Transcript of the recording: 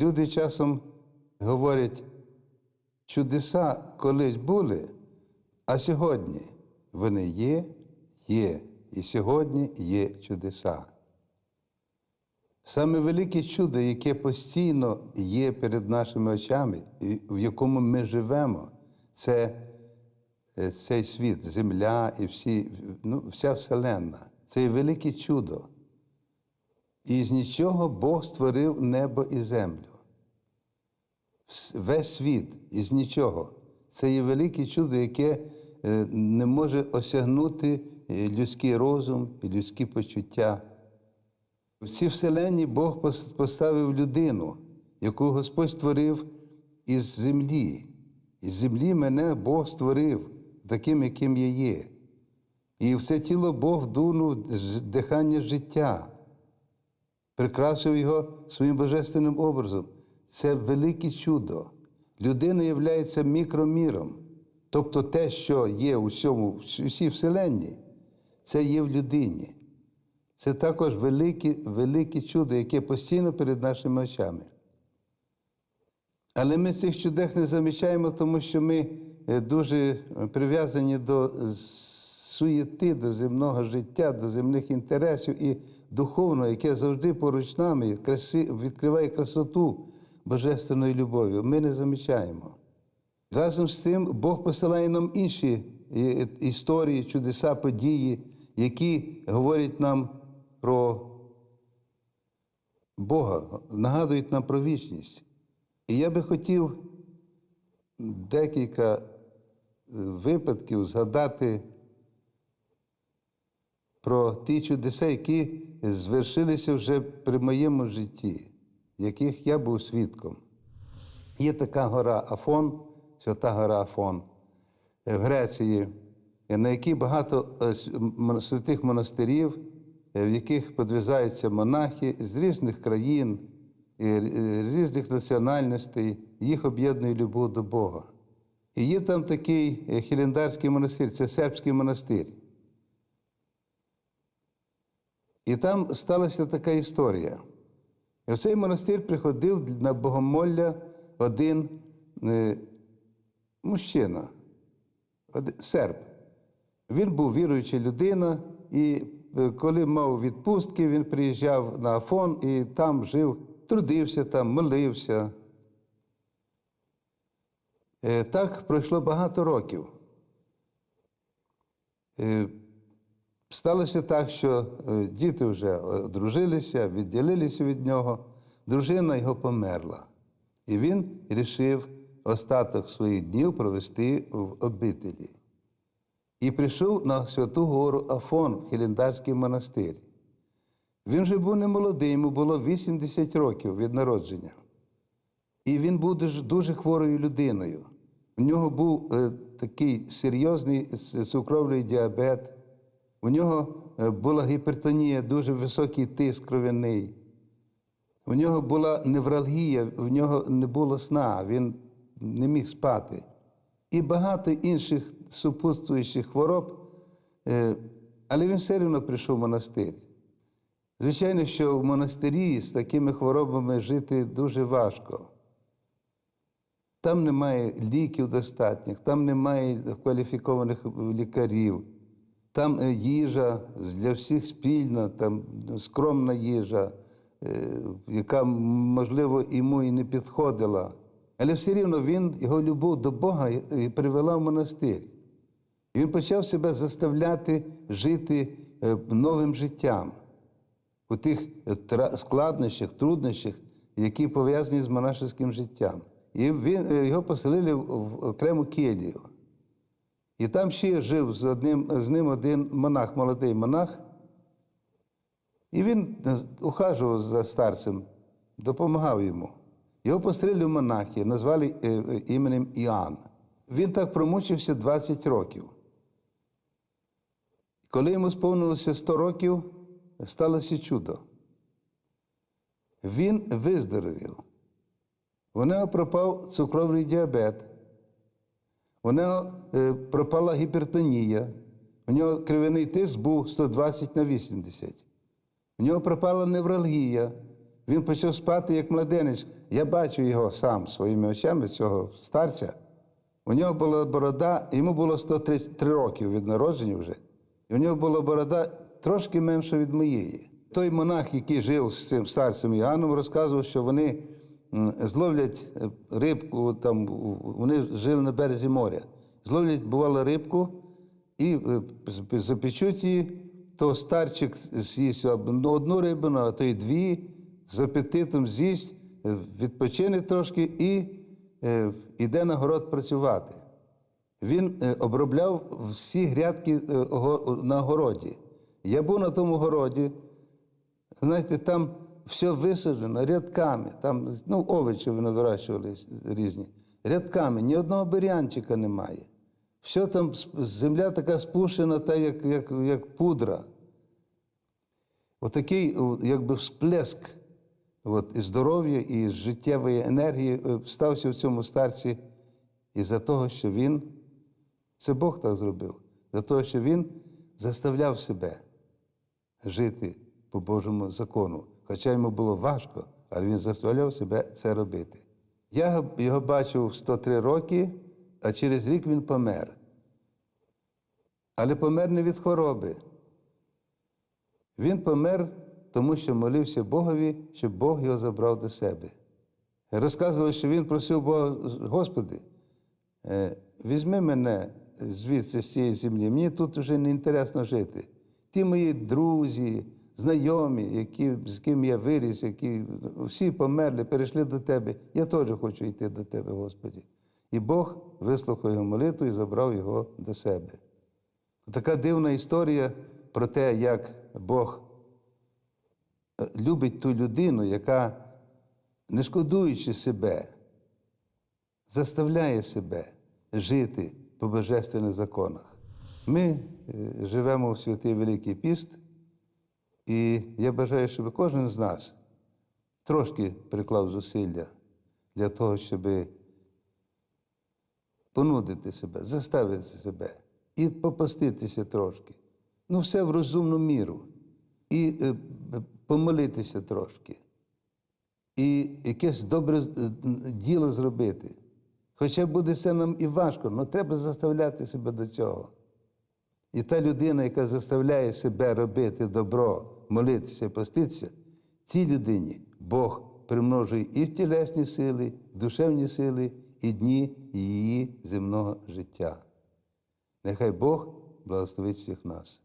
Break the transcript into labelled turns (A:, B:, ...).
A: Люди часом говорять, чудеса колись були, а сьогодні вони є, є, і сьогодні є чудеса. Саме велике чудо, яке постійно є перед нашими очами, і в якому ми живемо, це е, цей світ, земля і всі, ну, вся Вселенна. Це велике чудо. І з нічого Бог створив небо і землю. Весь світ із нічого. Це є велике чудо, яке е, не може осягнути е, людський розум і людські почуття. В цій вселенні Бог поставив людину, яку Господь створив із землі. Із землі мене Бог створив таким, яким я є. І в це тіло Бог вдунув ж- дихання життя, прикрасив його своїм божественним образом. Це велике чудо. Людина є мікроміром. Тобто те, що є у всьому, усій вселенні, це є в людині. Це також велике, велике чудо, яке постійно перед нашими очами. Але ми цих чудес не замічаємо, тому що ми е, дуже прив'язані до суєти, до земного життя, до земних інтересів і духовного, яке завжди поруч нами краси, відкриває красоту божественної любові. Ми не замічаємо. Разом з тим Бог посилає нам інші е, історії, чудеса, події, які говорять нам про Бога, нагадують нам про вічність. І я би хотів декілька е, випадків згадати про ті чудеса, які звершилися вже при моєму житті, яких я був свідком. Є така гора Афон, свята гора Афон е, в Греції, е, на якій багато е, святих монастирів, в яких підвізаються монахи з різних країн, з різних національностей, їх об'єднує любов до Бога. І є там такий Хілендарський монастир, це сербський монастир. І там сталася така історія. І в цей монастир приходив на богомолля один е, мужчина, один, серб. Він був віруюча людина, і е, коли мав відпустки, він приїжджав на Афон і там жив, трудився там, молився. Е, Так пройшло багато років. Е, Сталося так, що е, діти вже одружилися, відділилися від нього, дружина його померла. І він рішив остаток своїх днів провести в обителі. І прийшов на Святу Гору Афон в Хелендарський монастир. Він вже був не молодий, йому було 80 років від народження. І він був дуже, хворою людиною. У нього був е, такий серйозний цукровий діабет, у нього е, була гіпертонія, дуже високий тиск кров'яний. У нього була невралгія, в нього не було сна, він не міг спати. І багато інших супутствуючих хвороб, е, але він все одно прийшов в монастир. Звичайно, що в монастирі з такими хворобами жити дуже важко. Там немає ліків достатніх, там немає кваліфікованих лікарів, там е, їжа для всіх спільна, там скромна їжа, е, яка, можливо, йому і не підходила. Але все рівно він, його любов до Бога і привела в монастир. І він почав себе заставляти жити е, новим життям у тих е, складнощах, труднощах, які пов'язані з монашеським життям. І він, е, його поселили в окрему келію. І там ще жив з, одним, з ним один монах, молодий монах. І він е, ухажував за старцем, допомагав йому. Його пострілили в монахи, назвали е, е, іменем Іоанн. Він так промучився 20 років. Коли йому сповнилося 100 років, сталося чудо. Він виздоровів. У нього пропав цукровий діабет, у нього е, пропала гіпертонія, у нього кривяний тиск був 120 на 80. У нього пропала невралгія, Він почав спати як младенець. Я бачу його сам своїми очами, цього старця. У нього була борода, йому було 133 роки від народження вже. І у нього була борода трошки менша від моєї. Той монах, який жив з цим старцем Іоанном, розказував, що вони зловлять е, рибку, там, вони жили на березі моря. Зловлять, бувало, рибку і е, запечуть її, то старчик з'їсть одну одну рибину, а то й дві, з апетитом з'їсть, е, відпочине трошки і йде на город працювати. Він обробляв всі грядки на городі. Я був на тому городі, знаєте, там все висаджено рядками, там ну, овочі вони вирощували різні. Рядками, ні одного бурянчика немає. Все там земля така спушена, та як, як, як пудра. Отакий якби всплеск от, і здоров'я, і життєвої енергії е, стався в цьому старці із-за того, що він, це Бог так зробив, за того, що він заставляв себе жити по Божому закону. Хоча йому було важко, але він заставляв себе це робити. Я його- бачив в 103 роки, а через рік він помер. Але помер не від хвороби. Він помер, тому що молився Богові, щоб Бог його забрав до себе. Розказували, що він просив Бога, Господи, е, візьми мене звідси з цієї землі, мені тут вже не інтересно жити. Ті мої друзі, знайомі, які, з ким я виріс, які всі померли, перейшли до тебе. Я теж хочу йти до тебе, Господи. І Бог вислухав його молитву і забрав його до себе. Така дивна історія про те, як Бог е, любить ту людину, яка, не шкодуючи себе, заставляє себе жити по божественних законах. Ми е, живемо в святий Великий Піст, і я бажаю, щоб кожен з нас трошки приклав зусилля для того, щоб понудити себе, заставити себе і попаститися трошки. Ну, все в розумну міру. І е, помолитися трошки. І якесь добре е, діло зробити. Хоча буде це нам і важко, але треба заставляти себе до цього. І та людина, яка заставляє себе робити добро, молитися, поститися, цій людині Бог примножує і в тілесні сили, і душевні сили, і дні її земного життя. Нехай Бог благословить всіх нас.